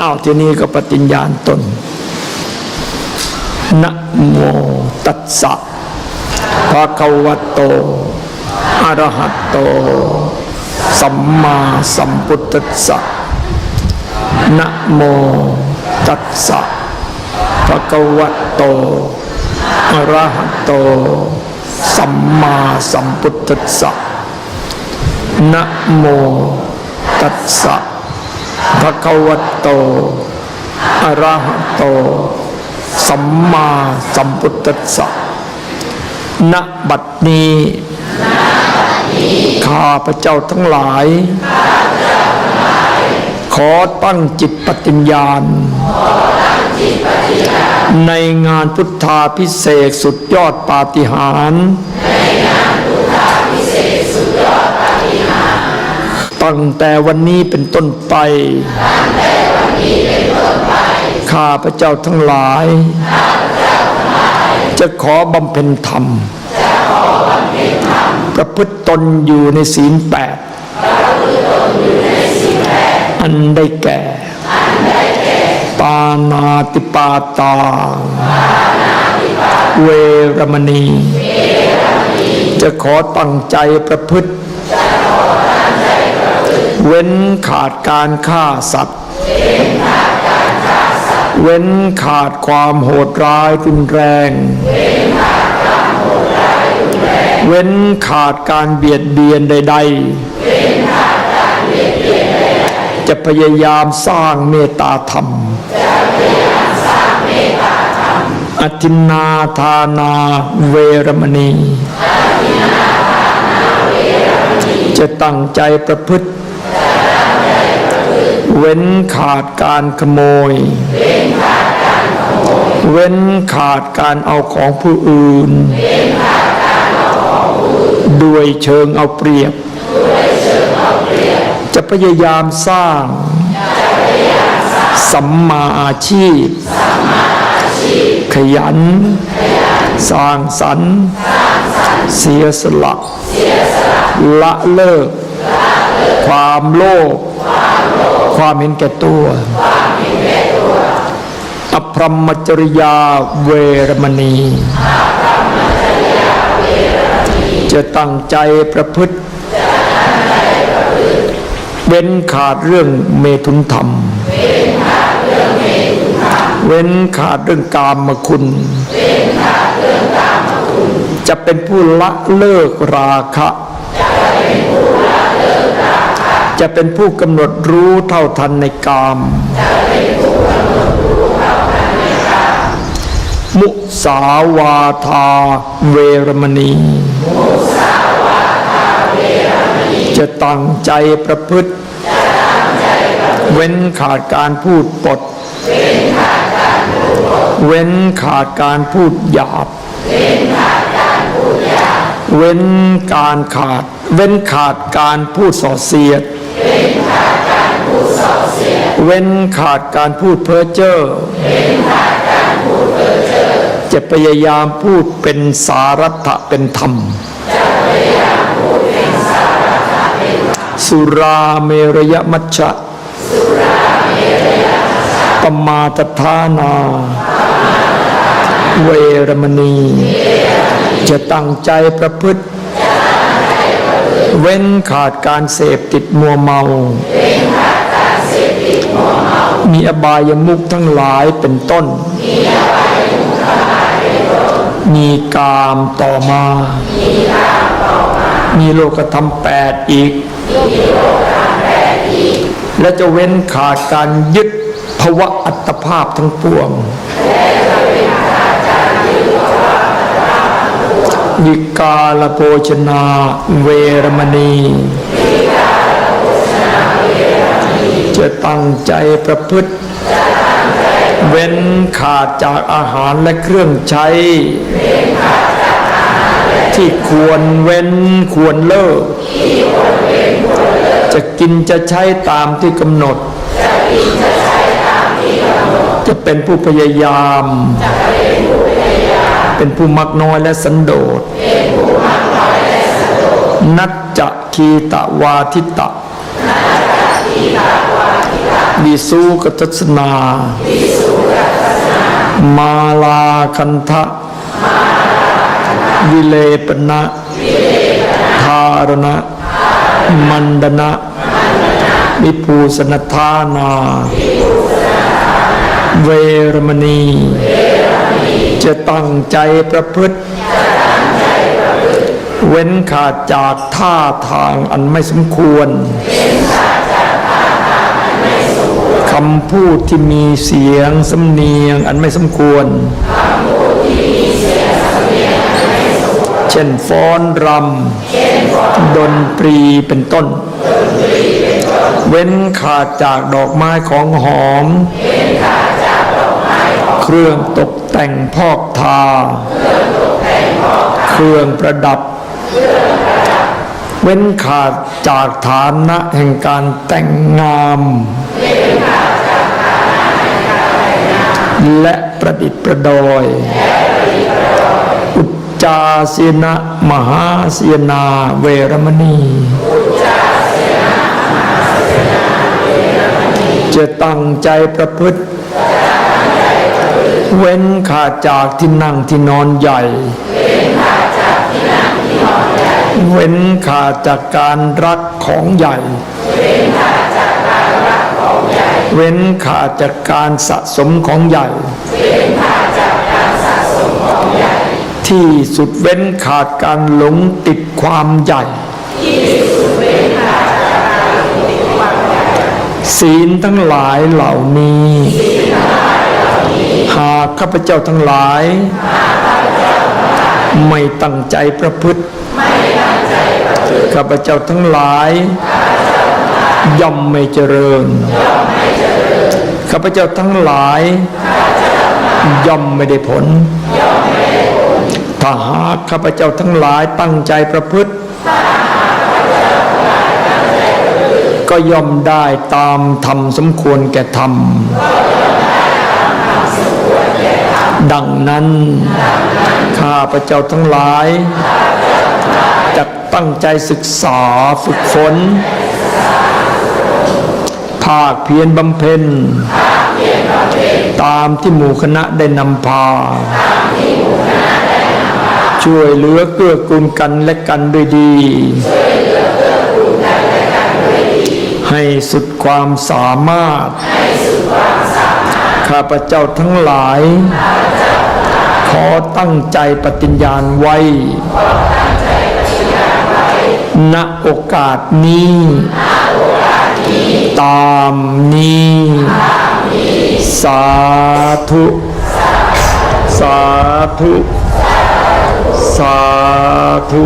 อ้าวทีนี้ก็ปฏิญญาณตนนะโมตัสสะภะคะวะโตอะระหะโต สัมมาสัมพุทธัสสะนะโมตัสสะภะคะวะโตอะระหะโต สัมมาสัมพุทธัสสะนะโมตัสสะ ภะคะวะโตอะระหะโต สัมมาสัมพุทธัสสะณบัดนี้ข้าพระเจ้าทั้งหลาย ขอตั้งจิตปฏิญญาณ ในงานพุทธาพิเศษสุดยอดปาฏิหาริย์ ตั้งแต่วันนี้เป็นต้นไป ข้าพระเจ้าทั้งหลาย จะขอบำเพ็ญธรรม ประพฤติตนอยู่ในศีลแปด อันได้แก่ ปานาติปาตา เวรมณี จะขอตั้งใจประพฤติ เว้นขาดการฆ่าสัตว์ เว้นขาดความโหดร้ายรุนแรง เว้นขาดการเบียดเบียนใด ๆ จะพยายามสร้างเมตตาธรรม อธินนาทานาเวรมณีจะตั้งใจประพฤติ เว้นขาดการขโมย เว้นขาดการเอาของผู้อื่น ด้วยเชิงเอาเปรียบ จะพยายามสร้าง สัมมาอาชีพ ขยัน สร้างสรรค์เสียสละ ละเลิก ความโลภ ความเห็นแก่ตัวอภรมจริยาเวรมณี จะตั้งใจประพฤติ เว้นขาดเรื่องเมตุนธรรม เว้นขาดเรื่องกามคุณ จะเป็นผู้ละเลิกราคะ จะเป็นผู้กำหนดรู้เท่าทันในกาม มุสาวาทาเวรมณี จะตั้งใจประพฤติ เว้นขาดการพูดปด เว้นขาดการพูดหยาบเว้นการขาด เว้นขาดการพูดส่อเสียด เว้นขาดการพูดเพ้อเจ้อจะพยายามพูดเป็นสารัตะเป็นธรรม สุราเมรยมัชฌะปมาตทานา เวรมณี จะตั้งใจประพฤติ เว้นขาดการเสพติดมัวเมา มีอบายมุขทั้งหลายเป็นต้น มีกามต่อมา มีโลกธรรมแปดอีก และจะเว้นขาดการยึดภวะอัตภาพทั้งปวง วิกาลโภชนาเวรมณีจะตั้งใจประพฤติ เว้นขาดจากอาหารและเครื่องใช้ ที่ควรเว้นควรเลิก จะกินจะใช้ตามที่กำหนด จะเป็นผู้พยายาม เป็นผู้มักน้อยและสันโดษนัจจะคีตะวาทิตะ วิสุกัตสนา มาลาคันทะ วิเลปนะทารณะ มันดนะวิภูสนทานา เวรมณี จะตั้งใจประพฤติ เว้นขาดจากท่าทางอันไม่สมควรคำพูดที่มีเสียงสำเนียงอันไม่สมควร เช่นฟ้อนรำดนตรีเป็นต้น เว้นขาดจากดอกไม้ของหอม เครื่องตก แต่งพอกทา เครื่องประดับ เว้นขาดจากฐานะแห่งการแต่งงามและประดิษฐ์ประดอย อุจจาเสนะมหาเสนาเวรมณี จะตั้งใจประพฤติ เว้นขาดจากที่นั่งที่นอนใหญ่ เว้นขาดจากการรักของใหญ่ เว้นขาดจากการสะสมของใหญ่ ที่สุดเว้นขาดการหลงติดความใหญ่ศีลทั้งหลายเหล่านี้าข้าพเจ้าทั้งหลาย ไม่ตั้งใจประพฤติข้าพเจ้าทั้งหลาย ย่อมไม่เจริญข้าพเจ้าทั้งหลาย ย่อมไม่ได้ผลถ้าหากข้าพเจ้าทั้งหลายตั้งใจประพฤติ ก็ย่อมได้ตามธรรมสมควรแก่ธรรม ดังนั้นข้าพระเจ้าทั้งหลายจะตั้งใจศึกษาฝึกฝนภาคเพียรบำเพ็ญ ตามที่หมู่คณะได้นำพา ช่วยเหลือเกื้อกูลกันและกันด้วยดี ให้สุดความสามารถ ข้าพเจ้าทั้งหลาย ขอตั้งใจปฏิญญาณไว้ ณโอกาสนี้ ตามนี้ สาธุ สาธุ สาธุ